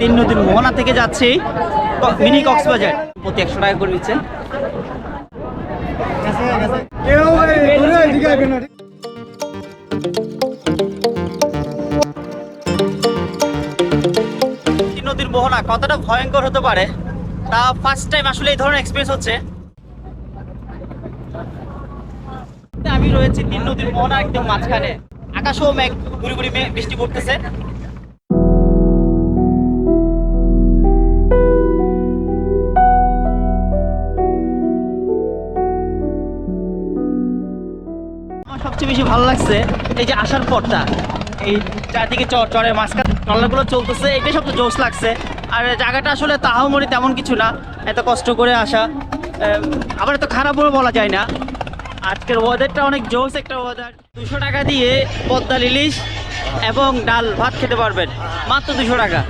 তিন নদীর মোহনা থেকে যাচ্ছি। মিনি কক্সবাজার। প্রতি একশো টাকা করে নিচ্ছে। তিন নদীর মোহনা কতটা ভয়ঙ্কর হতে পারে তা ফার্স্ট টাইম আসলে এই ধরনের এক্সপিরিয়েন্স হচ্ছে। আমি রয়েছি তিন নদীর মোহনা একদম মাঝখানে। আকাশও মেঘ গুড়ি গুড়ি মেঘ বৃষ্টি পড়তেছে। সবচেয়ে বেশি ভালো লাগছে এই যে আসার পরটা এই চারদিকে চর, চরের মাঝখানে ট্রলারগুলো চলতেছে। এটাই সবচেয়ে জোশ লাগছে। আর জায়গাটা আসলে তাহামরি তেমন কিছু না। এত কষ্ট করে আসা। আবার এত খারাপও বলা যায় না। আজকের ওয়েদারটা অনেক জোস একটা ওয়েদার দুশো টাকা দিয়ে পদ্মা ইলিশ এবং ডাল ভাত খেতে পারবেন। মাত্র দুশো টাকা।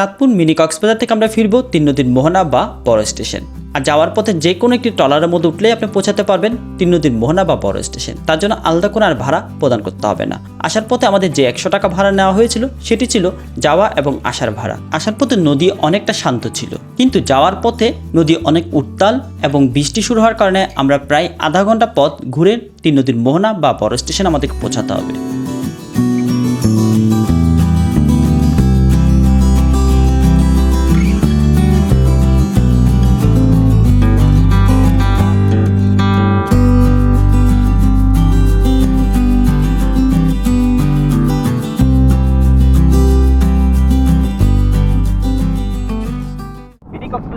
চাঁদপুর মিনি কক্সবাজার থেকে আমরা ফিরবো তিন নদীর মোহনা বা বড় স্টেশন। আর যাওয়ার পথে যে কোনো একটি ট্রলারের মধ্যে উঠলেই আপনি পৌঁছাতে পারবেন তিন নদীর মোহনা বা বড় স্টেশন। তার জন্য আলাদা কোনো আর ভাড়া প্রদান করতে হবে না। আসার পথে আমাদের যে একশো টাকা ভাড়া নেওয়া হয়েছিল, সেটি ছিল যাওয়া এবং আসার ভাড়া। আসার পথে নদী অনেকটা শান্ত ছিল। কিন্তু যাওয়ার পথে নদী অনেক উত্তাল এবং বৃষ্টি শুরু হওয়ার কারণে আমরা প্রায় আধা ঘণ্টা পথ ঘুরে তিন নদীর মোহনা বা বড় স্টেশন আমাদেরকে পৌঁছাতে হবে।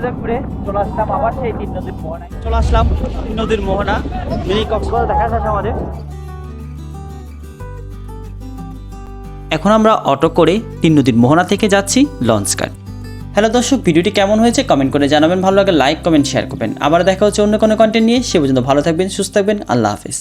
কক্সবাজার ঘুরে চলে আসলাম আবার সেই তিন নদীর মোহনায়। চলে আসলাম তিন নদীর মোহনা মিনি কক্সবাজার। দেখা যাচ্ছে আমাদের। এখন আমরা অটো করে তিন নদীর মোহনা থেকে যাচ্ছি লঞ্চ হ্যালো দর্শক ভিডিওটি কেমন হয়েছে কমেন্ট করে জানাবেন। ভালো লাগে লাইক কমেন্ট শেয়ার করবেন। আবার দেখা হচ্ছে অন্য কোনো কন্টেন্ট নিয়ে। সে পর্যন্ত ভালো থাকবেন সুস্থ থাকবেন। আল্লাহ হাফিজ।